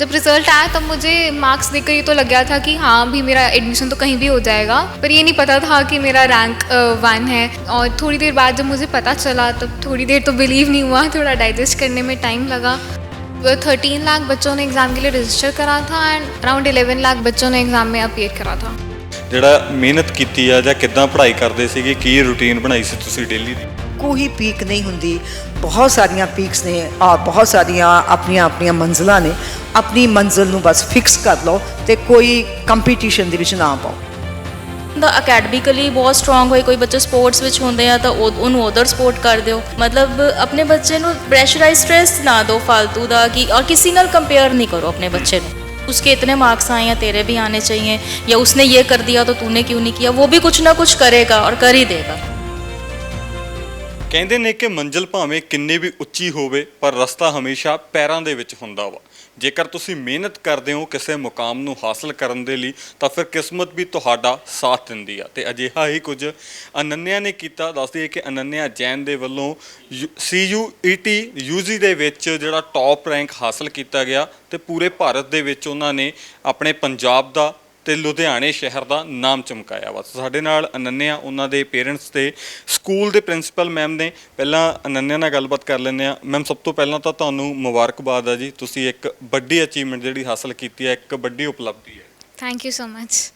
जब रिजल्ट आया तब मुझे मार्क्स देखकर ये तो लग गया था कि हाँ भी मेरा एडमिशन तो कहीं भी हो जाएगा पर ये नहीं पता था कि मेरा रैंक वन है और थोड़ी देर बाद जब मुझे पता चला तब थोड़ी देर तो बिलीव नहीं हुआ थोड़ा डाइजेस्ट करने में टाइम लगा थर्टीन लाख बच्चों ने एग्ज़ाम के लिए रजिस्टर करा था एंड अराउंड इलेवन लाख बच्चों ने एग्ज़ाम में अपियर करा था ਜਿਹੜਾ ਮਿਹਨਤ ਕੀਤੀ ਆ ਜਾਂ ਕਿੱਦਾਂ ਪੜ੍ਹਾਈ ਕਰਦੇ ਸੀਗੇ ਕੀ ਰੁਟੀਨ ਬਣਾਈ ਸੀ ਤੁਸੀਂ ਡੇਲੀ ਦੀ ਕੋਈ ਪੀਕ ਨਹੀਂ ਹੁੰਦੀ ਬਹੁਤ ਸਾਰੀਆਂ ਪੀਕਸ ਨੇ ਔਰ ਬਹੁਤ ਸਾਰੀਆਂ ਆਪਣੀਆਂ ਆਪਣੀਆਂ ਮੰਜ਼ਲਾਂ ਨੇ। ਆਪਣੀ ਮੰਜ਼ਲ ਨੂੰ ਬਸ ਫਿਕਸ ਕਰ ਲਓ ਤੇ ਕੋਈ ਕੰਪੀਟੀਸ਼ਨ ਦੇ ਵਿੱਚ ਨਾ ਪਾਓ। ਦਾ ਅਕੈਡਮਿਕਲੀ ਬਹੁਤ ਸਟਰੋਂਗ ਹੋਏ, ਕੋਈ ਬੱਚੇ ਸਪੋਰਟਸ ਵਿੱਚ ਹੁੰਦੇ ਆ ਤਾਂ ਉਹਨੂੰ ਉਧਰ ਸਪੋਰਟ ਕਰ ਦਿਓ। ਮਤਲਬ ਆਪਣੇ ਬੱਚੇ ਨੂੰ ਪ੍ਰੈਸ਼ਰਾਈਜ਼ ਸਟ्रेस ਨਾ ਦਿਓ ਫालतू ਦਾ ਕਿ ਔਰ ਕਿਸੇ ਨਾਲ ਕੰਪੇਅਰ ਨਹੀਂ ਕਰੋ ਆਪਣੇ ਬੱਚੇ ਨੂੰ। ਉਸਕੇ ਇਤਨੇ ਮਾਰਕਸ ਆਏ ਆ, ਤੇਰੇ ਵੀ भी ਚਾਹੀਏ ਜਾਂ ਉਸਨੇ ਇਹ ਕਰ ਦਿਆ ਤਾਂ ਤੂੰ ਨੇ ਕਿਉਂ ਨਹੀਂ ਕੀਤਾ? ਉਹ ਵੀ कुछ ਨਾ कुछ ਕਰੇਗਾ ਔਰ ਕਰ ਹੀ ਦੇਗਾ। ਕਹਿੰਦੇ ਨੇ ਕਿ ਮੰਜ਼ਿਲ ਭਾਵੇਂ ਕਿੰਨੀ ਵੀ ਉੱਚੀ ਹੋਵੇ, ਪਰ ਰਸਤਾ ਹਮੇਸ਼ਾ ਪੈਰਾਂ ਦੇ ਵਿੱਚ ਹੁੰਦਾ ਵਾ। ਜੇਕਰ ਤੁਸੀਂ ਮਿਹਨਤ ਕਰਦੇ ਹੋ ਕਿਸੇ ਮੁਕਾਮ ਨੂੰ ਹਾਸਲ ਕਰਨ ਦੇ ਲਈ, ਤਾਂ ਫਿਰ ਕਿਸਮਤ ਵੀ ਤੁਹਾਡਾ ਸਾਥ ਦਿੰਦੀ ਆ। ਤੇ ਅਜਿਹਾ ਹੀ ਕੁਝ ਅਨੰਨਿਆ ਨੇ ਕੀਤਾ। ਦੱਸਦੀ ਹੈ ਕਿ ਅਨੰਨਿਆ ਜੈਨ ਦੇ ਵੱਲੋਂ ਸੀਯੂਈਟੀ ਯੂਜੀ ਦੇ ਵਿੱਚ ਜਿਹੜਾ ਟੌਪ ਰੈਂਕ ਹਾਸਲ ਕੀਤਾ ਗਿਆ। ਤੇ ਪੂਰੇ ਭਾਰਤ ਦੇ ਵਿੱਚ ਉਹਨਾਂ ਨੇ ਆਪਣੇ ਪੰਜਾਬ ਦਾ ਤੇ ਲੁਧਿਆਣੇ ਸ਼ਹਿਰ ਦਾ ਨਾਮ ਚਮਕਾਇਆ ਵਾ। ਸਾਡੇ ਨਾਲ ਅਨੰਨਿਆ ਉਹਨਾਂ ਦੇ ਪੇਰੈਂਟਸ ਤੇ ਸਕੂਲ ਦੇ ਪ੍ਰਿੰਸੀਪਲ ਮੈਮ ਨੇ। ਪਹਿਲਾਂ ਅਨੰਨਿਆ ਨਾਲ ਗੱਲਬਾਤ ਕਰ ਲੈਂਦੇ ਆ ਮੈਮ ਸਭ ਤੋਂ ਪਹਿਲਾਂ ਤਾਂ ਤੁਹਾਨੂੰ ਮੁਬਾਰਕਬਾਦ ਆ ਜੀ। ਤੁਸੀਂ ਇੱਕ ਵੱਡੀ ਅਚੀਵਮੈਂਟ ਜਿਹੜੀ ਹਾਸਲ ਕੀਤੀ ਹੈ ਇੱਕ ਵੱਡੀ ਉਪਲਬਧੀ ਹੈ। ਥੈਂਕ ਯੂ ਸੋ ਮੱਚ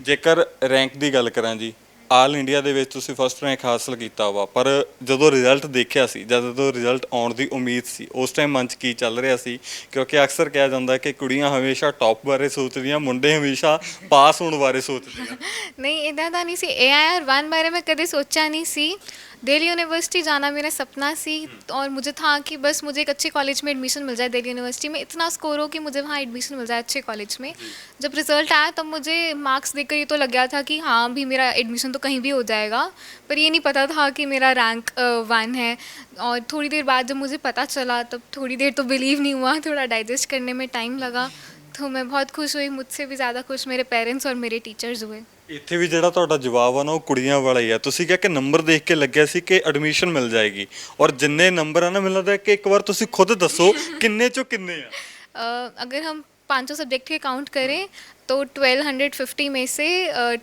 ਜੇਕਰ ਰੈਂਕ ਦੀ ਗੱਲ ਕਰਾਂ ਜੀ ਆਲ ਇੰਡੀਆ ਦੇ ਵਿੱਚ ਤੁਸੀਂ ਫਸਟ ਰੈਂਕ ਹਾਸਲ ਕੀਤਾ ਵਾ, ਪਰ ਜਦੋਂ ਰਿਜ਼ਲਟ ਦੇਖਿਆ ਸੀ, ਜਦੋਂ ਰਿਜ਼ਲਟ ਆਉਣ ਦੀ ਉਮੀਦ ਸੀ, ਉਸ ਟਾਈਮ ਮਨ 'ਚ ਕੀ ਚੱਲ ਰਿਹਾ ਸੀ? ਕਿਉਂਕਿ ਅਕਸਰ ਕਿਹਾ ਜਾਂਦਾ ਕਿ ਕੁੜੀਆਂ ਹਮੇਸ਼ਾ ਟੌਪ ਬਾਰੇ ਸੋਚਦੀਆਂ, ਮੁੰਡੇ ਹਮੇਸ਼ਾ ਪਾਸ ਹੋਣ ਬਾਰੇ ਸੋਚਦੇ ਆ ਨਹੀਂ ਇਦਾਂ ਦਾ ਨਹੀਂ ਸੀ ਏਆਈਆਰ 1 ਬਾਰੇ ਮੈਂ ਕਦੇ ਸੋਚਿਆ ਨਹੀਂ ਸੀ। दिल्ली यूनिवर्सिटी जाना मेरा सपना सी और मुझे था कि बस मुझे एक अच्छे कॉलेज में एडमिशन मिल जाए दिल्ली यूनिवर्सिटी में। इतना स्कोर हो कि मुझे वहाँ एडमिशन मिल जाए अच्छे कॉलेज में। जब रिज़ल्ट आया तब मुझे मार्क्स देखकर ये तो लग गया था कि हाँ भी मेरा एडमिशन तो कहीं भी हो जाएगा। पर ये नहीं पता था कि मेरा रैंक वन है। और थोड़ी देर बाद जब मुझे पता चला तब थोड़ी देर तो बिलीव नहीं हुआ थोड़ा डाइजेस्ट करने में टाइम लगा। तो मैं बहुत खुश हुई मुझसे भी ज़्यादा खुश मेरे पेरेंट्स और मेरे टीचर्स हुए। ਇੱਥੇ ਵੀ ਜਿਹੜਾ ਤੁਹਾਡਾ ਜਵਾਬ ਆ ਨਾ ਉਹ ਕੁੜੀਆਂ ਵਾਲਾ ਹੀ ਆ ਤੁਸੀਂ ਕਿਹਾ ਕਿ ਨੰਬਰ ਦੇਖ ਕੇ ਲੱਗਿਆ ਸੀ ਕਿ ਐਡਮਿਸ਼ਨ ਮਿਲ ਜਾਏਗੀ ਔਰ ਜਿੰਨੇ ਨੰਬਰ ਆ ਨਾ ਮੈਨੂੰ ਲੱਗਦਾ ਕਿ ਇੱਕ ਵਾਰ ਤੁਸੀਂ ਖੁਦ ਦੱਸੋ ਕਿੰਨੇ ਚੋਂ ਕਿੰਨੇ ਆ अ, अगर हम पाँचों सब्जेक्ट के काउंट करें तो 1250 में से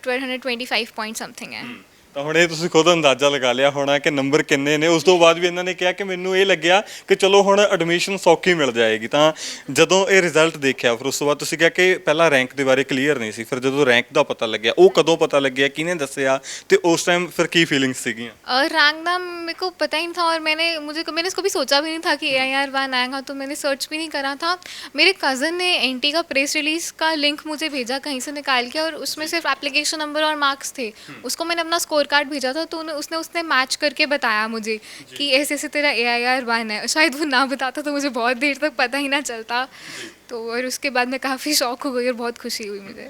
twelve hundred twenty five point something है ਤਾਂ ਹੁਣ ਇਹ ਤੁਸੀਂ ਖੁਦ ਅੰਦਾਜ਼ਾ ਲਗਾ ਲਿਆ ਹੋਣਾ ਕਿ ਨੰਬਰ ਕਿੰਨੇ ਨੇ ਉਸ ਤੋਂ ਬਾਅਦ ਵੀ ਇਹਨਾਂ ਨੇ ਕਿਹਾ ਕਿ ਮੈਨੂੰ ਇਹ ਲੱਗਿਆ ਕਿ ਚਲੋ ਹੁਣ ਐਡਮਿਸ਼ਨ ਸੌਖੀ ਮਿਲ ਜਾਏਗੀ ਤਾਂ ਜਦੋਂ ਇਹ ਰਿਜ਼ਲਟ ਦੇਖਿਆ ਫਿਰ ਉਸ ਤੋਂ ਬਾਅਦ ਤੁਸੀਂ ਕਿਹਾ ਕਿ ਪਹਿਲਾਂ ਰੈਂਕ ਦੇ ਬਾਰੇ ਕਲੀਅਰ ਨਹੀਂ ਸੀ ਫਿਰ ਜਦੋਂ ਰੈਂਕ ਦਾ ਪਤਾ ਲੱਗਿਆ ਉਹ ਕਦੋਂ ਪਤਾ ਲੱਗਿਆ ਕਿਹਨੇ ਦੱਸਿਆ ਤੇ ਉਸ ਟਾਈਮ ਫਿਰ ਕੀ ਫੀਲਿੰਗਸ ਸੀਗੀਆਂ और रैंक नाम मेरे को पता ही नहीं था और मैंने मुझे मैंने इसको भी सोचा भी नहीं था कि ए आर वन आएगा तो मैंने सर्च भी नहीं करा था मेरे कज़न ने एन का प्रेस रिलीज़ का लिंक मुझे भेजा कहीं से निकाल के और उसमें सिर्फ एप्लीकेशन नंबर और मार्क्स थे उसको मैंने अपना स्कोर कार्ड भेजा था तो उन्हें उसने उसने मैच करके बताया मुझे कि ऐसे ऐसे तेरा ए आई आर वन है शायद वो ना बताता तो मुझे बहुत देर तक पता ही ना चलता तो और उसके बाद मैं काफ़ी शौक हो गई और बहुत खुशी हुई मुझे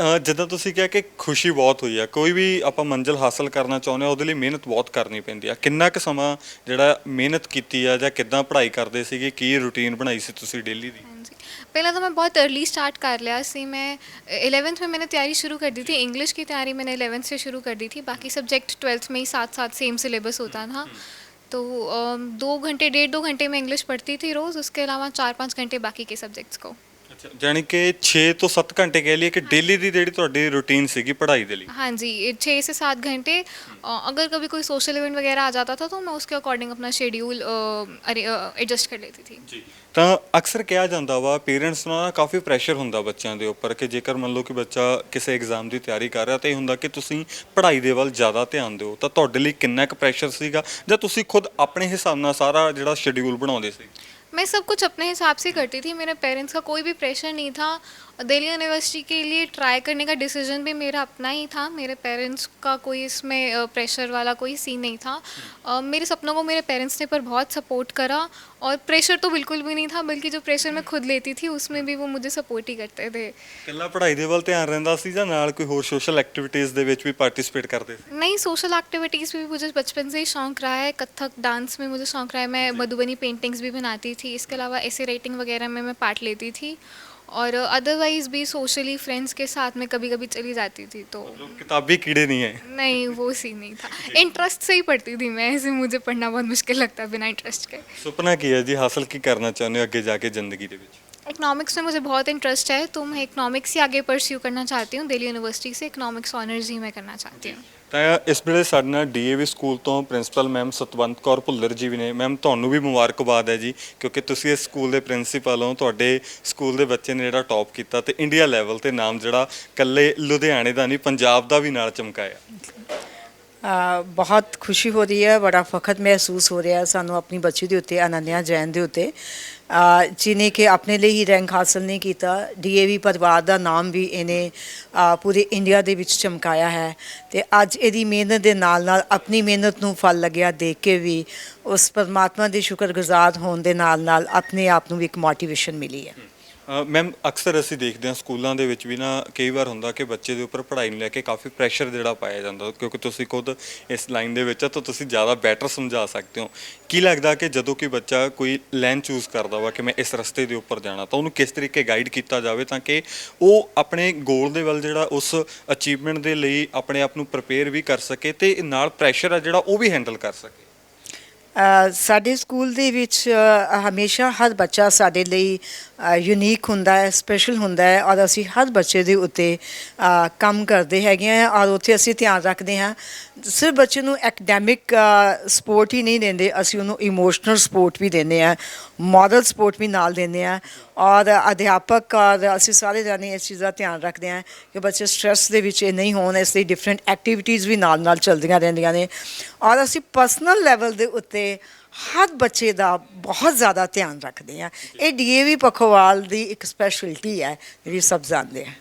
ਅਹ ਜਿੱਦਾਂ ਤੁਸੀਂ ਕਿਹਾ ਕਿ ਖੁਸ਼ੀ ਬਹੁਤ ਹੋਈ ਆ ਕੋਈ ਵੀ ਆਪਾਂ ਮੰਜ਼ਿਲ ਹਾਸਲ ਕਰਨਾ ਚਾਹੁੰਦੇ ਆ ਉਹਦੇ ਲਈ ਮਿਹਨਤ ਬਹੁਤ ਕਰਨੀ ਪੈਂਦੀ ਆ ਕਿੰਨਾ ਕੁ ਸਮਾਂ ਜਿਹੜਾ ਮਿਹਨਤ ਕੀਤੀ ਆ ਜਾਂ ਕਿੱਦਾਂ ਪੜ੍ਹਾਈ ਕਰਦੇ ਸੀਗੇ ਕੀ ਰੁਟੀਨ ਬਣਾਈ ਸੀ ਤੁਸੀਂ ਡੇਲੀ ਦੀ हाँ जी पहले तो मैं बहुत अर्ली स्टार्ट कर लिया। सी मैं एलेवंथ में मैंने तैयारी शुरू कर दी थी। इंग्लिश की तैयारी मैंने एलेवंथ से शुरू कर दी थी। बाकी सब्जेक्ट ट्वेल्थ में ही साथ साथ सेम सिलेबस होता था। तो दो घंटे, डेढ़ दो घंटे में इंग्लिश पढ़ती थी रोज़। उसके अलावा चार पाँच घंटे बाकी के सब्जेक्ट्स को। ਜਾਣੀ ਕਿ 6 ਤੋਂ 7 ਘੰਟੇ ਕਹਿ ਲਈਏ ਕਿ ਡੇਲੀ ਦੀ ਜਿਹੜੀ ਤੁਹਾਡੀ ਰੁਟੀਨ ਸੀਗੀ ਪੜ੍ਹਾਈ ਦੇ ਲਈ। ਹਾਂਜੀ 6 से 7 घंटे अ, अगर कभी कोई सोशल इवेंट वगैरह आ जाता था तो मैं उसके अकॉर्डिंग अपना शेड्यूल एडजस्ट कर लेती ਜੀ ਤਾਂ ਅਕਸਰ ਕਿਹਾ ਜਾਂਦਾ ਵਾ ਪੇਰੈਂट्ਸ ਨਾਲ ਨਾ ਕਾਫੀ ਪ੍ਰੈਸ਼ਰ ਹੁੰਦਾ ਬੱਚਿਆਂ ਦੇ ਉੱਪਰ ਕਿ ਜੇਕਰ ਮੰਨ ਲਓ ਕਿ ਬੱਚਾ ਕਿਸੇ ਐਗਜ਼ਾਮ ਦੀ ਤਿਆਰੀ ਕਰ ਰਿਹਾ ਤਾਂ ਇਹ ਹੁੰਦਾ ਕਿ ਤੁਸੀਂ ਪੜ੍ਹਾਈ ਦੇ ਵੱਲ ਜ਼ਿਆਦਾ ਧਿਆਨ ਦਿਓ। ਤਾਂ ਤੁਹਾਡੇ ਲਈ ਕਿੰਨਾ ਕੁ ਪ੍ਰੈਸ਼ਰ ਸੀਗਾ ਜਾਂ ਤੁਸੀਂ ਖੁਦ ਆਪਣੇ ਹਿਸਾਬ ਨਾਲ ਸਾਰਾ ਜਿਹੜਾ ਸ਼ਡਿਊਲ ਬਣਾਉਂਦੇ ਸੀ? मैं सब कुछ अपने हिसाब से करती थी मेरे पेरेंट्स का कोई भी प्रेशर नहीं था दिल्ली यूनिवर्सिटी के लिए ट्राई करने का डिसीजन भी मेरा अपना ही था मेरे पेरेंट्स का कोई इसमें प्रेशर वाला कोई सीन नहीं था अ, मेरे सपनों को मेरे पेरेंट्स ने पर बहुत सपोर्ट करा और प्रेशर तो बिल्कुल भी नहीं था बल्कि जो प्रेशर मैं खुद लेती थी उसमें भी वो मुझे सपोर्ट ही करते थे ਇਕੱਲਾ ਪੜ੍ਹਾਈ ਦੇ ਵੱਲ ਧਿਆਨ ਰਹਿੰਦਾ ਸੀ ਜਾਂ ਨਾਲ ਕੋਈ ਹੋਰ ਸੋਸ਼ਲ ਐਕਟੀਵਿਟੀਜ਼ ਦੇ ਵਿੱਚ ਵੀ ਪਾਰਟਿਸਿਪੇਟ ਕਰਦੇ ਸੀ नई सोशल एक्टिविटीज़ में भी मुझे बचपन से ही शौक रहा है कथक डांस में मुझे शौक रहा है मैं मधुबनी पेंटिंग्स भी बनाती थी इसके अलावा ऐसे राइटिंग वगैरह में मैं पार्ट लेती थी और अदरवाइज भी सोशली फ्रेंड्स के साथ में कभी कभी चली जाती थी तो ਮਤਲਬ ਕਿਤਾਬੀ ਕੀੜੇ ਨਹੀਂ ਹੈ नहीं वो सीन नहीं था इंटरेस्ट से ही पढ़ती थी मैं ऐसे मुझे पढ़ना बहुत मुश्किल लगता है बिना इंटरेस्ट के ਸੁਪਨਾ ਕੀ ਹੈ ਜੀ ਹਾਸਲ ਕੀ ਕਰਨਾ ਚਾਹੁੰਦੇ ਹੋ ਅੱਗੇ ਜਾ ਕੇ ਜ਼ਿੰਦਗੀ ਦੇ ਵਿੱਚ इकोनॉमिक्स में मुझे बहुत इंटरेस्ट है तो मैं इकोनॉमिक्स ही आगे परस्यू करना चाहती हूँ दिल्ली यूनिवर्सिटी से इकोनॉमिक्स ऑनर्स ही मैं करना चाहती हूँ ਤਾਂ ਇਸ ਵੇਲੇ ਸਾਡੇ ਨਾਲ ਡੀਏਵੀ ਸਕੂਲ ਤੋਂ ਪ੍ਰਿੰਸੀਪਲ ਮੈਮ ਸਤਵੰਤ ਕੌਰ ਭੁੱਲਰ ਜੀ ਵੀ ਨੇ। ਮੈਮ, ਤੁਹਾਨੂੰ ਵੀ ਮੁਬਾਰਕਬਾਦ ਹੈ ਜੀ, ਕਿਉਂਕਿ ਤੁਸੀਂ ਇਸ ਸਕੂਲ ਦੇ ਪ੍ਰਿੰਸੀਪਲ ਹੋ, ਤੁਹਾਡੇ ਸਕੂਲ ਦੇ ਬੱਚੇ ਨੇ ਜਿਹੜਾ ਟੌਪ ਕੀਤਾ ਤੇ ਇੰਡੀਆ ਲੈਵਲ ਤੇ ਨਾਮ ਜਿਹੜਾ ਕੱਲੇ ਲੁਧਿਆਣੇ ਦਾ ਨਹੀਂ, ਪੰਜਾਬ ਦਾ ਵੀ ਨਾਲ ਚਮਕਾਇਆ। ਬਹੁਤ ਖੁਸ਼ੀ ਹੋ ਰਹੀ ਹੈ ਬੜਾ ਫਖਰ ਮਹਿਸੂਸ ਹੋ ਰਿਹਾ ਸਾਨੂੰ ਆਪਣੀ ਬੱਚੀ ਦੇ ਉੱਤੇ ਅਨੰਨਿਆ ਜੈਨ ਦੇ ਉੱਤੇ। ਅ, ਜਿਹਨੇ ਕਿ ਆਪਣੇ ਲਈ ਹੀ ਰੈਂਕ ਹਾਸਲ ਨਹੀਂ ਕੀਤਾ ਡੀਏਵੀ ਪਰਿਵਾਰ ਦਾ ਨਾਮ ਵੀ ਇਹਨੇ ਪੂਰੇ ਇੰਡੀਆ ਦੇ ਵਿੱਚ ਚਮਕਾਇਆ ਹੈ। ਤੇ ਅੱਜ ਇਹਦੀ ਮਿਹਨਤ ਦੇ ਨਾਲ ਨਾਲ ਆਪਣੀ ਮਿਹਨਤ ਨੂੰ ਫਲ ਲੱਗਿਆ ਦੇਖ ਕੇ ਵੀ ਉਸ ਪਰਮਾਤਮਾ ਦੇ ਸ਼ੁਕਰਗੁਜ਼ਾਰ ਹੋਣ ਦੇ ਨਾਲ ਨਾਲ ਆਪਣੇ ਆਪ ਨੂੰ ਵੀ ਇੱਕ ਮੋਟੀਵੇਸ਼ਨ ਮਿਲੀ ਹੈ। ਮੈਮ ਅਕਸਰ ਅਸੀਂ ਦੇਖਦੇ ਹਾਂ ਸਕੂਲਾਂ ਦੇ ਵਿੱਚ ਵੀ ਨਾ ਕਈ ਵਾਰ ਹੁੰਦਾ ਕਿ ਬੱਚੇ ਦੇ ਉੱਪਰ ਪੜ੍ਹਾਈ ਨੂੰ ਲੈ ਕੇ ਕਾਫੀ ਪ੍ਰੈਸ਼ਰ ਜਿਹੜਾ ਪਾਇਆ ਜਾਂਦਾ, ਕਿਉਂਕਿ ਤੁਸੀਂ ਖੁਦ ਇਸ ਲਾਈਨ ਦੇ ਵਿੱਚ ਆ ਤਾਂ ਤੁਸੀਂ ਜ਼ਿਆਦਾ ਬੈਟਰ ਸਮਝਾ ਸਕਦੇ ਹੋ। ਕੀ ਲੱਗਦਾ ਕਿ ਜਦੋਂ ਕੋਈ ਬੱਚਾ ਕੋਈ ਲਾਈਨ ਚੂਜ਼ ਕਰਦਾ ਵਾ ਕਿ ਮੈਂ ਇਸ ਰਸਤੇ ਦੇ ਉੱਪਰ ਜਾਣਾ, ਤਾਂ ਉਹਨੂੰ ਕਿਸ ਤਰੀਕੇ ਗਾਈਡ ਕੀਤਾ ਜਾਵੇ ਤਾਂ ਕਿ ਉਹ ਆਪਣੇ ਗੋਲ ਦੇ ਵੱਲ ਜਿਹੜਾ ਉਸ ਅਚੀਵਮੈਂਟ ਦੇ ਲਈ ਆਪਣੇ ਆਪ ਨੂੰ ਪ੍ਰਪੇਅਰ ਵੀ ਕਰ ਸਕੇ ਤੇ ਨਾਲ ਪ੍ਰੈਸ਼ਰ ਆ ਜਿਹੜਾ ਉਹ ਵੀ ਹੈਂਡਲ ਕਰ ਸਕੇ? ਸਾਡੇ ਸਕੂਲ ਦੇ ਵਿੱਚ ਹਮੇਸ਼ਾ ਹਰ ਬੱਚਾ ਸਾਡੇ ਲਈ ਯੂਨੀਕ ਹੁੰਦਾ ਹੈ ਸਪੈਸ਼ਲ ਹੁੰਦਾ ਹੈ ਔਰ ਅਸੀਂ ਹਰ ਬੱਚੇ ਦੇ ਉੱਤੇ ਕੰਮ ਕਰਦੇ ਹੈਗੇ ਆ ਔਰ ਉੱਥੇ ਅਸੀਂ ਧਿਆਨ ਰੱਖਦੇ ਹਾਂ। ਸਿਰਫ ਬੱਚੇ ਨੂੰ ਐਕਡੈਮਿਕ ਸਪੋਰਟ ਹੀ ਨਹੀਂ ਦਿੰਦੇ, ਅਸੀਂ ਉਹਨੂੰ ਇਮੋਸ਼ਨਲ ਸਪੋਰਟ ਵੀ ਦਿੰਦੇ ਆ ਮੋਰਲ ਸਪੋਰਟ ਵੀ ਨਾਲ ਦਿੰਦੇ ਆ ਔਰ ਅਧਿਆਪਕ ਔਰ ਅਸੀਂ ਸਾਰੇ ਜਾਣੇ ਇਸ ਚੀਜ਼ ਦਾ ਧਿਆਨ ਰੱਖਦੇ ਹਾਂ ਕਿ ਬੱਚੇ ਸਟ੍ਰੈਸ ਦੇ ਵਿੱਚ ਇਹ ਨਹੀਂ ਹੋਣ, ਇਸ ਲਈ ਡਿਫਰੈਂਟ ਐਕਟੀਵਿਟੀਜ਼ ਵੀ ਨਾਲ ਨਾਲ ਚੱਲਦੀਆਂ ਰਹਿੰਦੀਆਂ ਨੇ। ਔਰ ਅਸੀਂ ਪਰਸਨਲ ਲੈਵਲ ਦੇ ਉੱਤੇ ਹਰ ਬੱਚੇ ਦਾ ਬਹੁਤ ਜ਼ਿਆਦਾ ਧਿਆਨ ਰੱਖਦੇ ਹਾਂ ਇਹ ਡੀਏਵੀ ਪਖਵਾਲ ਦੀ ਇੱਕ ਸਪੈਸ਼ਲਿਟੀ ਹੈ ਜਿਹੜੀ ਸਭ ਜਾਣਦੇ ਆ।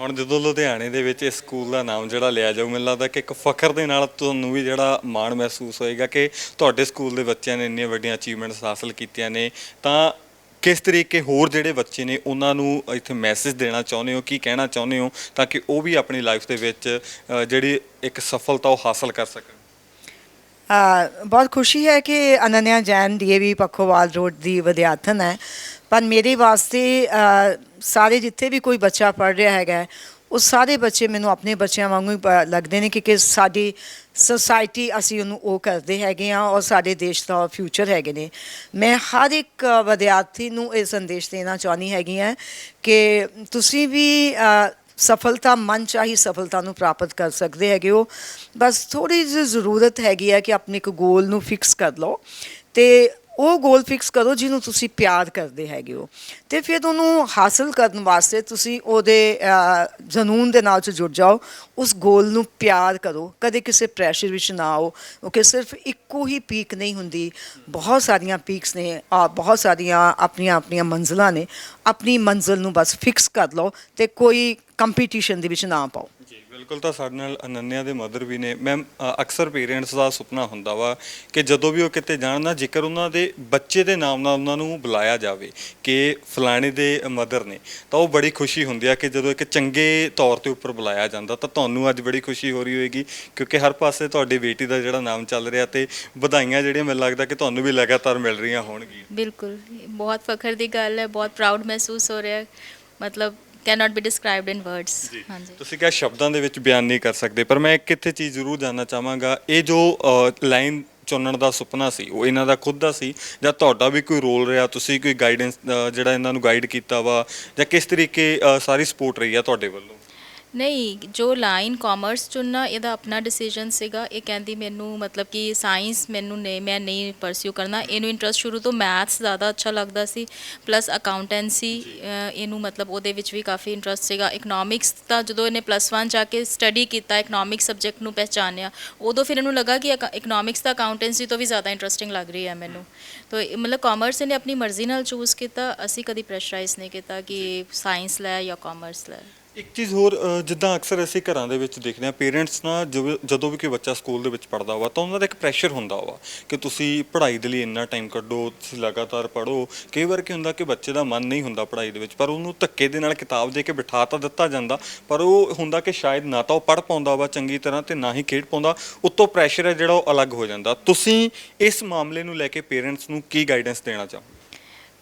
ਹੁਣ ਜਦੋਂ ਲੁਧਿਆਣੇ ਦੇ ਵਿੱਚ ਇਸ ਸਕੂਲ ਦਾ ਨਾਮ ਜਿਹੜਾ ਲਿਆ ਜਾਊ ਮੈਨੂੰ ਲੱਗਦਾ ਕਿ ਇੱਕ ਫਖਰ ਦੇ ਨਾਲ ਤੁਹਾਨੂੰ ਵੀ ਜਿਹੜਾ ਮਾਣ ਮਹਿਸੂਸ ਹੋਏਗਾ ਕਿ ਤੁਹਾਡੇ ਸਕੂਲ ਦੇ ਬੱਚਿਆਂ ਨੇ ਇੰਨੀਆਂ ਵੱਡੀਆਂ ਅਚੀਵਮੈਂਟਸ ਹਾਸਲ ਕੀਤੀਆਂ ਨੇ। ਤਾਂ ਕਿਸ ਤਰੀਕੇ ਹੋਰ ਜਿਹੜੇ ਬੱਚੇ ਨੇ ਉਹਨਾਂ ਨੂੰ ਇੱਥੇ ਮੈਸੇਜ ਦੇਣਾ ਚਾਹੁੰਦੇ ਹੋ ਕੀ ਕਹਿਣਾ ਚਾਹੁੰਦੇ ਹੋ ਤਾਂ ਕਿ ਉਹ ਵੀ ਆਪਣੀ ਲਾਈਫ ਦੇ ਵਿੱਚ ਅ, ਜਿਹੜੀ ਇੱਕ ਸਫਲਤਾ ਉਹ ਹਾਸਲ ਕਰ ਸਕਣ? ਅ, ਬਹੁਤ ਖੁਸ਼ੀ ਹੈ ਕਿ ਅਨਨਿਆ ਜੈਨ ਡੀਏਵੀ ਪੱਖੋਵਾਲ ਰੋਡ ਦੀ ਵਿਦਿਆਰਥਣ ਹੈ। ਪਰ ਮੇਰੇ ਵਾਸਤੇ ਸਾਰੇ ਜਿੱਥੇ ਵੀ ਕੋਈ ਬੱਚਾ ਪੜ ਰਿਹਾ ਹੈਗਾ, ਉਹ ਸਾਰੇ ਬੱਚੇ ਮੈਨੂੰ ਆਪਣੇ ਬੱਚਿਆਂ ਵਾਂਗੂ ਹੀ ਪ- ਲੱਗਦੇ ਨੇ ਕਿਉਂਕਿ ਸਾਡੀ ਸੋਸਾਇਟੀ ਅਸੀਂ ਉਹਨੂੰ ਉਹ ਕਰਦੇ ਹੈਗੇ ਆ ਔਰ ਸਾਡੇ ਦੇਸ਼ ਦਾ ਫਿਊਚਰ ਹੈਗੇ ਨੇ। ਮੈਂ ਹਰ ਇੱਕ ਵਿਦਿਆਰਥੀ ਨੂੰ ਇਹ ਸੰਦੇਸ਼ ਦੇਣਾ ਚਾਹੁੰਦੀ ਹੈਗੀ ਹਾਂ ਕਿ ਤੁਸੀਂ ਵੀ ਸਫਲਤਾ ਮਨ ਚਾਹੀ ਸਫਲਤਾ ਨੂੰ ਪ੍ਰਾਪਤ ਕਰ ਸਕਦੇ ਹੈਗੇ ਹੋ। ਬਸ ਥੋੜੀ ਜਿਹੀ ਜ਼ਰੂਰਤ ਹੈਗੀ ਹੈ ਕਿ ਆਪਣੇ ਇੱਕ ਗੋਲ ਨੂੰ ਫਿਕਸ ਕਰ ਲਓ। ਤੇ ਉਹ ਗੋਲ ਫਿਕਸ ਕਰੋ ਜਿਹਨੂੰ ਤੁਸੀਂ ਪਿਆਰ ਕਰਦੇ ਹੈਗੇ ਹੋ। ਤੇ ਫਿਰ ਉਹਨੂੰ ਹਾਸਲ ਕਰਨ ਵਾਸਤੇ ਤੁਸੀਂ ਉਹਦੇ ਅ, ਜਨੂਨ ਦੇ ਨਾਲ ਚ ਜੁੜ ਜਾਓ। ਉਸ ਗੋਲ ਨੂੰ ਪਿਆਰ ਕਰੋ। ਕਦੇ ਕਿਸੇ ਪ੍ਰੈਸ਼ਰ ਵਿੱਚ ਨਾ ਆਓ। ਕਿਉਂਕਿ ਸਿਰਫ ਇੱਕੋ ਹੀ ਪੀਕ ਨਹੀਂ ਹੁੰਦੀ। ਬਹੁਤ ਸਾਰੀਆਂ ਪੀਕਸ ਨੇ। ਆ ਬਹੁਤ ਸਾਰੀਆਂ ਆਪਣੀਆਂ ਆਪਣੀਆਂ ਮੰਜ਼ਲਾਂ ਨੇ। ਆਪਣੀ ਮੰਜ਼ਲ ਨੂੰ ਬਸ ਫਿਕਸ ਕਰ ਲਓ ਤੇ ਕੋਈ ਕੰਪੀਟੀਸ਼ਨ ਦੇ ਵਿੱਚ ਨਾ ਪਾਓ। ਬਿਲਕੁਲ ਤਾਂ ਸਾਡੇ ਨਾਲ ਅਨੰਨਿਆ ਦੇ ਮਦਰ ਵੀ ਨੇ। ਮੈਮ ਅਕਸਰ ਪੇਰੈਂਟਸ ਦਾ ਸੁਪਨਾ ਹੁੰਦਾ ਵਾ ਕਿ ਜਦੋਂ ਵੀ ਉਹ ਕਿਤੇ ਜਾਣ ਨਾ, ਜੇਕਰ ਉਹਨਾਂ ਦੇ ਬੱਚੇ ਦੇ ਨਾਮ ਨਾਲ ਉਹਨਾਂ ਨੂੰ ਬੁਲਾਇਆ ਜਾਵੇ ਕਿ ਫਲਾਣੇ ਦੇ ਮਦਰ ਨੇ, ਤਾਂ ਉਹ ਬੜੀ ਖੁਸ਼ੀ ਹੁੰਦੀ ਆ ਕਿ ਜਦੋਂ ਇੱਕ ਚੰਗੇ ਤੌਰ ਤੇ ਉੱਪਰ ਬੁਲਾਇਆ ਜਾਂਦਾ, ਤਾਂ ਤੁਹਾਨੂੰ ਅੱਜ ਬੜੀ ਖੁਸ਼ੀ ਹੋ ਰਹੀ ਹੋਏਗੀ, ਕਿਉਂਕਿ ਹਰ ਪਾਸੇ ਤੁਹਾਡੀ ਬੇਟੀ ਦਾ ਜਿਹੜਾ ਨਾਮ ਚੱਲ ਰਿਹਾ ਤੇ ਵਧਾਈਆਂ ਜਿਹੜੀਆਂ ਮੈਨੂੰ ਲੱਗਦਾ ਕਿ ਤੁਹਾਨੂੰ ਵੀ ਲਗਾਤਾਰ ਮਿਲ ਰਹੀਆਂ ਹੋਣਗੀਆਂ। ਬਿਲਕੁਲ ਬਹੁਤ ਫਖਰ ਦੀ ਗੱਲ ਹੈ, ਬਹੁਤ ਪ੍ਰਾਊਡ ਮਹਿਸੂਸ ਹੋ ਰਿਹਾ। ਮਤਲਬ ਮਤਲਬ cannot be described in words ਹਾਂਜੀ. ਤੁਸੀਂ ਕਿਹਾ ਸ਼ਬਦਾਂ ਦੇ ਵਿੱਚ ਬਿਆਨ ਨਹੀਂ ਕਰ ਸਕਦੇ ਪਰ ਮੈਂ ਇੱਕ ਇੱਥੇ ਚੀਜ਼ ਜ਼ਰੂਰ ਜਾਨਣਾ ਚਾਹਾਂਗਾ ਇਹ ਜੋ ਲਾਈਨ ਚੁਣਨ ਦਾ ਸੁਪਨਾ ਸੀ ਉਹ ਇਹਨਾਂ ਦਾ ਖੁਦ ਦਾ ਸੀ ਜਾਂ ਤੁਹਾਡਾ ਵੀ ਕੋਈ ਰੋਲ ਰਿਹਾ ਤੁਸੀਂ ਕੋਈ ਗਾਈਡੈਂਸ ਜਿਹੜਾ ਇਹਨਾਂ ਨੂੰ ਗਾਈਡ ਕੀਤਾ ਵਾ ਜਾਂ ਕਿਸ ਤਰੀਕੇ ਸਾਰੀ ਸਪੋਰਟ ਰਹੀ ਆ ਤੁਹਾਡੇ ਵੱਲੋਂ? ਨਹੀਂ, ਜੋ ਲਾਈਨ ਕਾਮਰਸ ਚੁਣਨਾ, ਇਹਦਾ ਆਪਣਾ ਡਿਸੀਜਨ ਸੀਗਾ। ਇਹ ਕਹਿੰਦੀ ਮੈਨੂੰ ਮਤਲਬ ਕਿ ਸਾਇੰਸ ਮੈਨੂੰ ਨੇ, ਮੈਂ ਨਹੀਂ ਪਰਸਿਊ ਕਰਨਾ। ਇਹਨੂੰ ਇੰਟਰਸਟ ਸ਼ੁਰੂ ਤੋਂ ਮੈਥਸ ਜ਼ਿਆਦਾ ਅੱਛਾ ਲੱਗਦਾ ਸੀ ਪਲੱਸ ਅਕਾਊਂਟੈਂਸੀ ਇਹਨੂੰ ਮਤਲਬ ਉਹਦੇ ਵਿੱਚ ਵੀ ਕਾਫੀ ਇੰਟਰਸਟ ਸੀਗਾ। ਇਕਨੋਮਿਕਸ ਤਾਂ ਜਦੋਂ ਇਹਨੇ ਪਲੱਸ 1 ਜਾ ਕੇ ਸਟੱਡੀ ਕੀਤਾ ਇਕਨੋਮਿਕਸ ਸਬਜੈਕਟ ਨੂੰ ਪਹਿਚਾਨਿਆ, ਉਦੋਂ ਫਿਰ ਇਹਨੂੰ ਲੱਗਾ ਕਿ ਇਕਨੋਮਿਕਸ ਤਾਂ ਅਕਾਊਂਟੈਂਸੀ ਤੋਂ ਵੀ ਜ਼ਿਆਦਾ ਇੰਟਰਸਟਿੰਗ ਲੱਗ ਰਹੀ ਹੈ ਮੈਨੂੰ। ਤਾਂ ਮਤਲਬ ਕਾਮਰਸ ਇਹਨੇ ਆਪਣੀ ਮਰਜ਼ੀ ਨਾਲ ਚੂਜ਼ ਕੀਤਾ। ਅਸੀਂ ਕਦੀ ਪ੍ਰੈਸ਼ਰਾਈਜ਼ ਨਹੀਂ ਕੀਤਾ ਕਿ ਸਾਇੰਸ ਲੈ ਜਾਂ ਕਾਮਰਸ ਲੈ। ਇੱਕ ਚੀਜ਼ ਹੋਰ ਅ, ਜਿੱਦਾਂ ਅਕਸਰ ਅਸੀਂ ਘਰਾਂ ਦੇ ਵਿੱਚ ਦੇਖਦੇ ਹਾਂ ਪੇਰੈਂਟਸ ਨਾਲ ਜਦੋਂ ਜਦੋਂ ਵੀ ਕੋਈ ਬੱਚਾ ਸਕੂਲ ਦੇ ਵਿੱਚ ਪੜਦਾ ਵਾ ਤਾਂ ਉਹਨਾਂ ਦਾ ਇੱਕ ਪ੍ਰੈਸ਼ਰ ਹੁੰਦਾ ਵਾ ਕਿ ਤੁਸੀਂ ਪੜ੍ਹਾਈ ਦੇ ਲਈ ਇੰਨਾ ਟਾਈਮ ਕੱਢੋ ਤੁਸੀਂ ਲਗਾਤਾਰ ਪੜ੍ਹੋ। ਕਈ ਵਾਰ ਕੀ ਹੁੰਦਾ ਕਿ ਬੱਚੇ ਦਾ ਮਨ ਨਹੀਂ ਹੁੰਦਾ ਪੜ੍ਹਾਈ ਦੇ ਵਿੱਚ ਪਰ ਉਹਨੂੰ ਧੱਕੇ ਦੇ ਨਾਲ ਕਿਤਾਬ ਦੇ ਕੇ ਬਿਠਾ ਤਾਂ ਦਿੱਤਾ ਜਾਂਦਾ ਪਰ ਉਹ ਹੁੰਦਾ ਕਿ ਸ਼ਾਇਦ ਨਾ ਤਾਂ ਉਹ ਪੜ੍ਹ ਪਾਉਂਦਾ ਵਾ ਚੰਗੀ ਤਰ੍ਹਾਂ ਤੇ ਨਾ ਹੀ ਖੇਡ ਪਾਉਂਦਾ ਉੱਤੋਂ ਪ੍ਰੈਸ਼ਰ ਹੈ ਜਿਹੜਾ ਉਹ ਅਲੱਗ ਹੋ ਜਾਂਦਾ। ਤੁਸੀਂ ਇਸ ਮਾਮਲੇ ਨੂੰ ਲੈ ਕੇ ਪੇਰੈਂਟਸ ਨੂੰ ਕੀ ਗਾਈਡੈਂਸ ਦੇਣਾ ਚਾਹੋ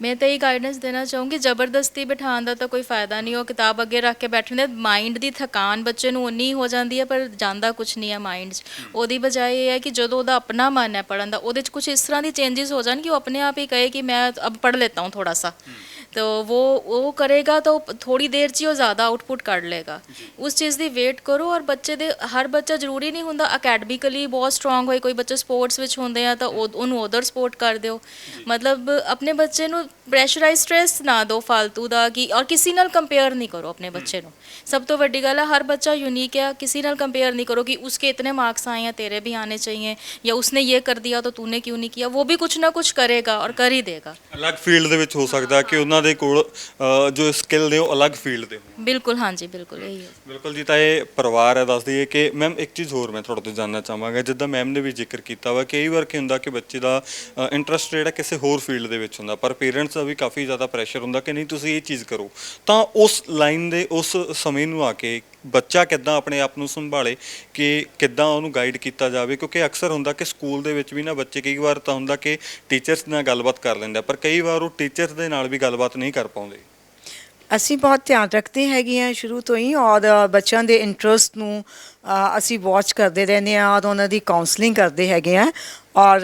ਮੈਂ ਤਾਂ ਇਹ ਗਾਈਡੈਂਸ ਦੇਣਾ ਚਾਹੂੰਗੀ, ਜ਼ਬਰਦਸਤੀ ਬਿਠਾਉਣ ਦਾ ਤਾਂ ਕੋਈ ਫਾਇਦਾ ਨਹੀਂ, ਉਹ ਕਿਤਾਬ ਅੱਗੇ ਰੱਖ ਕੇ ਬੈਠਣ ਦੇ ਮਾਈਂਡ ਦੀ ਥਕਾਨ ਬੱਚੇ ਨੂੰ ਉਨੀ ਹੋ ਜਾਂਦੀ ਹੈ, ਪਰ ਜਾਂਦਾ ਕੁਝ ਨਹੀਂ ਹੈ ਮਾਈਂਡ 'ਚ। ਉਹਦੀ ਬਜਾਏ ਇਹ ਹੈ ਕਿ ਜਦੋਂ ਉਹਦਾ ਆਪਣਾ ਮਨ ਹੈ ਪੜਨ ਦਾ, ਉਹਦੇ 'ਚ ਕੁਝ ਇਸ ਤਰ੍ਹਾਂ ਦੀ ਚੇਂजेस ਹੋ ਜਾਣ ਕਿ ਉਹ ਆਪਣੇ ਆਪ ਹੀ ਕਹੇ ਕਿ ਮੈਂ ਅਬ ਪੜ੍ਹ ਲੈਤਾ ਹੂੰ ਥੋੜਾ ਸਾ। तो वो वो करेगा तो ਥੋੜੀ ਦੇਰ 'ਚ ਹੀ ਉਹ ਜ਼ਿਆਦਾ ਆਊਟਪੁੱਟ ਕੱਢ ਲੇਗਾ ਉਸ ਚੀਜ਼ ਦੀ ਵੇਟ ਕਰੋ ਔਰ ਬੱਚੇ ਦੇ ਹਰ ਬੱਚਾ ਜ਼ਰੂਰੀ ਨਹੀਂ ਹੁੰਦਾ ਅਕੈਡਮਿਕਲੀ ਬਹੁਤ ਸਟਰੋਂਗ ਹੋਏ ਕੋਈ ਬੱਚਾ ਸਪੋਰਟਸ ਵਿੱਚ ਹੁੰਦੇ ਆ ਤਾਂ ਉਹ- ਉਹਨੂੰ ਉਧਰ ਸਪੋਰਟ ਕਰ ਦਿਓ ਮਤਲਬ ਆਪਣੇ ਬੱਚੇ ਨੂੰ ਪ੍ਰੈਸ਼ਰਾਈਜ਼ ਸਟ੍ਰੈਸ ਨਾ ਦਿਓ ਫालतू ਦਾ ਕਿ ਔਰ ਕਿਸੇ ਨਾਲ ਕੰਪੇਅਰ ਨਹੀਂ ਕਰੋ ਆਪਣੇ ਬੱਚੇ ਨੂੰ ਸਭ ਤੋਂ ਵੱਡੀ ਗੱਲ ਹੈ ਹਰ ਬੱਚਾ ਯੂਨੀਕ ਹੈ ਕਿਸੇ ਨਾਲ ਕੰਪੇਅਰ ਨਹੀਂ ਕਰੋ ਕਿ ਉਸਕੇ ਇਤਨੇ ਮਾਰਕਸ ਆਏ ਹੈ ਤੇਰੇ ਵੀ ਆਨੇ ਚਾਹੀਏ ਜਾਂ ਉਸਨੇ ਇਹ ਕਰ ਦਿਆ ਤਾਂ ਤੂਨੇ ਕਿਉਂ ਨਹੀਂ ਕੀਤਾ ਉਹ ਵੀ ਕੁਝ ਨਾ ਕੁਝ ਕਰੇਗਾ ਔਰ ਕਰ ਹੀ ਦੇਗਾ ਅਲੱਗ ਫੀਲਡ ਦੇ ਵਿੱਚ ਹੋ ਸਕਦਾ ਕਿ ਉਹਨਾਂ ਦੇ ਦੇ ਕੋਲ ਜੋ ਸਕਿੱਲ ਨੇ ਉਹ ਅਲੱਗ ਫੀਲਡ ਦੇ ਹੋ ਬਿਲਕੁਲ ਹਾਂਜੀ ਬਿਲਕੁਲ ਇਹੀ ਹੈ। ਬਿਲਕੁਲ ਜੀ ਤਾਂ ਇਹ ਪਰਿਵਾਰ ਹੈ ਦੱਸ ਦਈਏ ਕਿ ਮੈਮ ਇੱਕ ਚੀਜ਼ ਹੋਰ ਮੈਂ ਤੁਹਾਡੇ ਤੋਂ ਜਾਨਣਾ ਚਾਹਾਂਗਾ ਜਿੱਦਾਂ ਮੈਮ ਨੇ ਵੀ ਜ਼ਿਕਰ ਕੀਤਾ ਵਾ ਕਈ ਵਾਰ ਕੀ ਹੁੰਦਾ ਕਿ ਬੱਚੇ ਦਾ ਇੰਟਰਸਟ ਜਿਹੜਾ ਕਿਸੇ ਹੋਰ ਫੀਲਡ ਦੇ ਵਿੱਚ ਹੁੰਦਾ ਪਰ ਪੇਰੈਂਟਸ ਦਾ ਵੀ ਕਾਫੀ ਜ਼ਿਆਦਾ ਪ੍ਰੈਸ਼ਰ ਹੁੰਦਾ ਕਿ ਨਹੀਂ ਤੁਸੀਂ ਇਹ ਚੀਜ਼ ਕਰੋ। ਤਾਂ ਉਸ ਲਾਈਨ ਦੇ ਉਸ ਸਮੇਂ ਨੂੰ ਆ ਕੇ ਬੱਚਾ ਕਿੱਦਾਂ ਆਪਣੇ ਆਪ ਨੂੰ ਸੰਭਾਲੇ, ਕਿ ਕਿੱਦਾਂ ਉਹਨੂੰ ਗਾਈਡ ਕੀਤਾ ਜਾਵੇ, ਕਿਉਂਕਿ ਅਕਸਰ ਹੁੰਦਾ ਕਿ ਸਕੂਲ ਦੇ ਵਿੱਚ ਵੀ ਨਾ ਬੱਚੇ ਕਈ ਵਾਰ ਤਾਂ ਹੁੰਦਾ ਕਿ ਟੀਚਰਸ ਨਾਲ ਗੱਲਬਾਤ ਕਰ ਲੈਂਦਾ ਪਰ ਕਈ ਵਾਰ ਉਹ ਟੀਚਰਸ ਦੇ ਨਾਲ ਵੀ ਗੱਲਬਾਤ ਨਹੀਂ ਕਰ ਪਾਉਂਦੇ। ਅਸੀਂ ਬਹੁਤ ਧਿਆਨ ਰੱਖਦੇ ਹੈਗੇ ਆ ਸ਼ੁਰੂ ਤੋਂ ਹੀ ਔਰ ਬੱਚਿਆਂ ਦੇ ਇੰਟਰਸਟ ਨੂੰ ਅਸੀਂ ਵਾਚ ਕਰਦੇ ਰਹਿੰਦੇ ਆ ਔਰ ਉਹਨਾਂ ਦੀ ਕਾਉਂਸਲਿੰਗ ਕਰਦੇ ਹੈਗੇ ਆ ਔਰ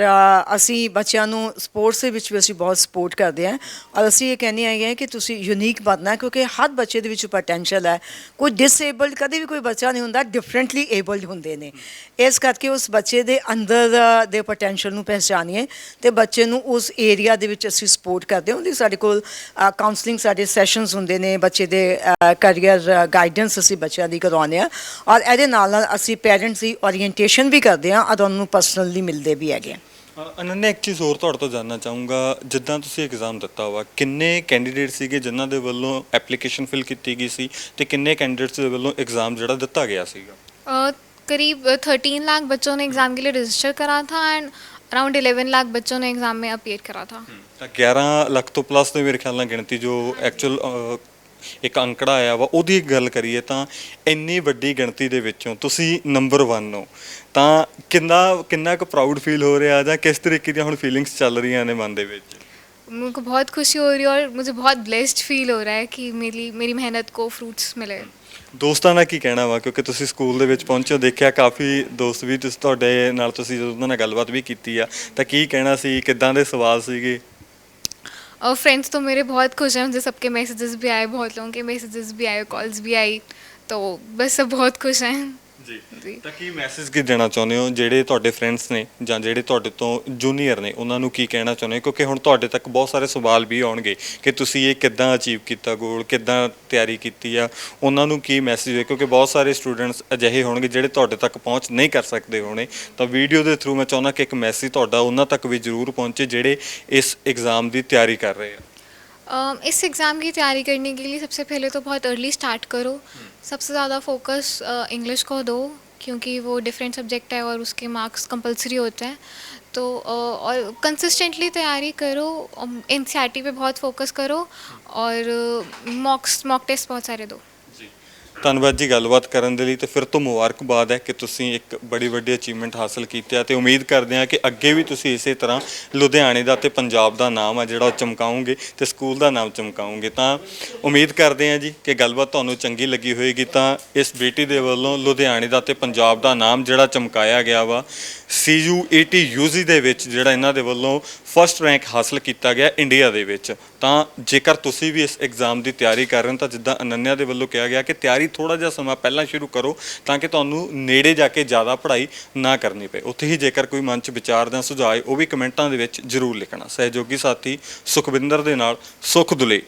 ਅਸੀਂ ਬੱਚਿਆਂ ਨੂੰ ਸਪੋਰਟਸ ਦੇ ਵਿੱਚ ਵੀ ਅਸੀਂ ਬਹੁਤ ਸਪੋਰਟ ਕਰਦੇ ਆ ਔਰ ਅਸੀਂ ਇਹ ਕਹਿੰਦੇ ਹੈਗੇ ਆ ਕਿ ਤੁਸੀਂ ਯੂਨੀਕ ਬਣਨਾ ਕਿਉਂਕਿ ਹਰ ਬੱਚੇ ਦੇ ਵਿੱਚ ਪੋਟੈਂਸ਼ੀਅਲ ਹੈ। ਕੋਈ ਡਿਸੇਬਲਡ ਕਦੇ ਵੀ ਕੋਈ ਬੱਚਾ ਨਹੀਂ ਹੁੰਦਾ ਡਿਫਰੈਂਟਲੀ ਏਬਲਡ ਹੁੰਦੇ ਨੇ। ਇਸ ਕਰਕੇ ਉਸ ਬੱਚੇ ਦੇ ਅੰਦਰ ਦੇ ਪੋਟੈਂਸ਼ੀਅਲ ਨੂੰ ਪਹਿਚਾਨੀਏ ਤੇ ਬੱਚੇ ਨੂੰ ਉਸ ਏਰੀਆ ਦੇ ਵਿੱਚ ਅਸੀਂ ਸਪੋਰਟ ਕਰਦੇ ਹਾਂ। ਉਹਦੀ ਸਾਡੇ ਕੋਲ ਕਾਉਂਸਲਿੰਗ ਸਾਡੇ ਸੈਸ਼ਨਸ ਹੁੰਦੇ ਨੇ, ਬੱਚੇ ਦੇ ਕੈਰੀਅਰ ਗਾਈਡੈਂਸ ਅਸੀਂ ਬੱਚਿਆਂ ਦੀ ਕਰਵਾਉਂਦੇ ਆ ਔਰ ਇਹਦੇ ਨਾਲ ਨਾਲ ਅਸੀਂ ਪੇਰੈਂਟਸ ਦੀ ਓਰੀਐਂਟੇਸ਼ਨ ਵੀ ਕਰਦੇ ਆ ਔਰ ਉਹਨਾਂ ਨੂੰ ਪਰਸਨਲੀ ਮਿਲਦੇ ਵੀ ਹੈਗੇ ਆ ਅ, ਅਨੰਨਿਆ ਇੱਕ ਚੀਜ਼ ਹੋਰ ਤੁਹਾਡੇ ਤੋਂ ਜਾਨਣਾ ਚਾਹੂੰਗਾ ਜਿੱਦਾਂ ਤੁਸੀਂ ਐਗਜ਼ਾਮ ਦਿੱਤਾ ਵਾ ਕਿੰਨੇ ਕੈਂਡੀਡੇਟ ਸੀਗੇ ਜਿਨ੍ਹਾਂ ਦੇ ਵੱਲੋਂ ਐਪਲੀਕੇਸ਼ਨ ਫਿਲ ਕੀਤੀ ਗਈ ਸੀ ਤੇ ਕਿੰਨੇ ਕੈਂਡੀਡੇਟਸ ਦੇ ਵੱਲੋਂ ਐਗਜ਼ਾਮ ਜਿਹੜਾ ਦਿੱਤਾ ਗਿਆ ਸੀਗਾ अ, करीब थर्टीन लाख बच्चों ने एग्ज़ाम के लिए रजिस्टर करा था एंड अराउंड इलेवन लाख बच्चों ने एग्ज़ाम में अपीयर करा था ਤਾਂ 11 ਲੱਖ ਤੋਂ ਪਲੱਸ ਦੇ ਮੇਰੇ ਖਿਆਲ ਨਾਲ ਗਿਣਤੀ ਜੋ ਐਕਚੁਅਲ ਇੱਕ ਅੰਕੜਾ ਆਇਆ ਵਾ ਉਹਦੀ ਗੱਲ ਕਰੀਏ ਤਾਂ ਇੰਨੀ ਵੱਡੀ ਗਿਣਤੀ ਦੇ ਵਿੱਚੋਂ ਤੁਸੀਂ ਨੰਬਰ 1 ਹੋ ਤਾਂ ਕਿੰਨਾ ਕਿੰਨਾ ਕੁ ਪ੍ਰਾਊਡ ਫੀਲ ਹੋ ਰਿਹਾ ਜਾਂ ਕਿਸ ਤਰੀਕੇ ਦੀਆਂ ਹੁਣ ਫੀਲਿੰਗਸ ਚੱਲ ਰਹੀਆਂ ਨੇ ਮਨ ਦੇ ਵਿੱਚ मुझको बहुत खुशी हो रही है और मुझे बहुत ब्लेस्ड फील हो रहा है कि मेरी मेरी मेहनत को फ्रूट्स मिले ਦੋਸਤਾਂ ਦਾ ਕੀ ਕਹਿਣਾ ਵਾ ਕਿਉਂਕਿ ਤੁਸੀਂ ਸਕੂਲ ਦੇ ਵਿੱਚ ਪਹੁੰਚੇ ਹੋ ਦੇਖਿਆ ਕਾਫੀ ਦੋਸਤ ਵੀ ਤੁਸੀਂ ਤੁਹਾਡੇ ਨਾਲ ਤੁਸੀਂ ਜਦੋਂ ਉਹਨਾਂ ਨਾਲ ਗੱਲਬਾਤ ਵੀ ਕੀਤੀ ਆ ਤਾਂ ਕੀ ਕਹਿਣਾ ਸੀ ਕਿੱਦਾਂ ਦੇ ਸਵਾਲ ਸੀਗੇ और फ्रेंड्स तो मेरे बहुत खुश हैं मुझे सबके मैसेजेस भी आए बहुत लोगों के मैसेजेस भी आए कॉल्स भी आई तो बस सब बहुत खुश हैं ਜੀ जी ਤਾਂ ਕੀ ਮੈਸੇਜ ਕੀ ਦੇਣਾ ਚਾਹੁੰਦੇ ਹੋ ਜਿਹੜੇ ਤੁਹਾਡੇ ਫਰੈਂਡਸ ਨੇ ਜਾਂ ਜਿਹੜੇ ਤੁਹਾਡੇ ਤੋਂ ਜੂਨੀਅਰ ਨੇ ਉਹਨਾਂ ਨੂੰ ਕੀ ਕਹਿਣਾ ਚਾਹੁੰਦੇ ਹੋ ਕਿਉਂਕਿ ਹੁਣ ਤੁਹਾਡੇ ਤੱਕ ਬਹੁਤ ਸਾਰੇ ਸਵਾਲ ਵੀ ਆਉਣਗੇ ਕਿ ਤੁਸੀਂ ਇਹ ਕਿੱਦਾਂ ਅਚੀਵ ਕੀਤਾ ਗੋਲ ਕਿੱਦਾਂ ਤਿਆਰੀ ਕੀਤੀ ਆ ਉਹਨਾਂ ਨੂੰ ਕੀ ਮੈਸੇਜ ਹੈ ਕਿਉਂਕਿ ਬਹੁਤ ਸਾਰੇ ਸਟੂਡੈਂਟਸ ਅਜਿਹੇ ਹੋਣਗੇ ਜਿਹੜੇ ਤੁਹਾਡੇ ਤੱਕ ਪਹੁੰਚ ਨਹੀਂ ਕਰ ਸਕਦੇ ਹੋਣੇ ਤਾਂ ਵੀਡੀਓ ਦੇ ਥਰੂ ਮੈਂ ਚਾਹੁੰਦਾ ਕਿ ਇੱਕ ਮੈਸੇਜ ਤੁਹਾਡਾ ਉਹਨਾਂ ਤੱਕ ਵੀ ਜ਼ਰੂਰ ਪਹੁੰਚੇ ਜਿਹੜੇ ਇਸ ਐਗਜ਼ਾਮ ਦੀ ਤਿਆਰੀ ਕਰ ਰਹੇ ਆ अम, इस एग्ज़ाम की तैयारी करने के लिए सबसे पहले तो बहुत अर्ली स्टार्ट करो सबसे ज़्यादा फोकस इंग्लिश को दो, क्योंकि वो डिफरेंट सब्जेक्ट है और उसके मार्क्स कंपलसरी होते हैं। तो और कंसिस्टेंटली तैयारी करो एन पे बहुत फोकस करो और मॉक्स मॉक टेस्ट बहुत सारे दो। ਧੰਨਵਾਦ ਜੀ ਗੱਲਬਾਤ ਕਰਨ ਦੇ ਲਈ ਤੇ ਫਿਰ ਤੋਂ ਮੁਬਾਰਕਬਾਦ ਹੈ ਕਿ ਤੁਸੀਂ ਇੱਕ ਬੜੀ ਵੱਡੀ ਅਚੀਵਮੈਂਟ ਹਾਸਲ ਕੀਤੀ ਹੈ ਤੇ ਉਮੀਦ ਕਰਦੇ ਹਾਂ ਕਿ ਅੱਗੇ ਵੀ ਤੁਸੀਂ ਇਸੇ ਤਰ੍ਹਾਂ ਲੁਧਿਆਣੇ ਦਾ ਤੇ ਪੰਜਾਬ ਦਾ ਨਾਮ ਹੈ ਜਿਹੜਾ ਉਹ ਚਮਕਾਉਂਗੇ ਤੇ ਸਕੂਲ ਦਾ ਨਾਮ ਚਮਕਾਉਂਗੇ। ਤਾਂ ਉਮੀਦ ਕਰਦੇ ਹਾਂ ਜੀ ਕਿ ਗੱਲਬਾਤ ਤੁਹਾਨੂੰ ਚੰਗੀ ਲੱਗੀ ਹੋਏਗੀ ਤਾਂ ਇਸ ਬੇਟੀ ਦੇ ਵੱਲੋਂ ਲੁਧਿਆਣੇ ਦਾ ਤੇ ਪੰਜਾਬ ਦਾ ਨਾਮ ਜਿਹੜਾ ਚਮਕਾਇਆ ਗਿਆ ਵਾ CUET UG ਦੇ ਵਿੱਚ ਜਿਹੜਾ ਇਹਨਾਂ ਦੇ ਵੱਲੋਂ ਫਸਟ ਰੈਂਕ ਹਾਸਲ ਕੀਤਾ ਗਿਆ ਇੰਡੀਆ ਦੇ ਵਿੱਚ। ਤਾਂ ਜੇਕਰ ਤੁਸੀਂ ਵੀ ਇਸ ਐਗਜ਼ਾਮ ਦੀ ਤਿਆਰੀ ਕਰ ਰਹੇ ਹੋ ਤਾਂ ਜਿੱਦਾਂ ਅਨੰਨਿਆ ਦੇ ਵੱਲੋਂ ਕਿਹਾ ਗਿਆ ਕਿ ਤਿਆਰੀ ਥੋੜਾ ਜਿਹਾ ਸਮਾਂ ਪਹਿਲਾਂ ਸ਼ੁਰੂ ਕਰੋ ਤਾਂ ਕਿ ਤੁਹਾਨੂੰ ਨੇੜੇ ਜਾ ਕੇ ਜ਼ਿਆਦਾ ਪੜ੍ਹਾਈ ਨਾ ਕਰਨੀ ਪਏ। ਉੱਥੇ ਹੀ ਜੇਕਰ ਕੋਈ ਮਨ 'ਚ ਵਿਚਾਰ ਜਾਂ ਸੁਝਾਅ ਹੈ ਉਹ ਵੀ ਕਮੈਂਟਾਂ ਦੇ ਵਿੱਚ ਜ਼ਰੂਰ ਲਿਖਣਾ। ਸਹਿਯੋਗੀ ਸਾਥੀ ਸੁਖਵਿੰਦਰ ਦੇ ਨਾਲ ਸੁਖ ਦੁਲੇ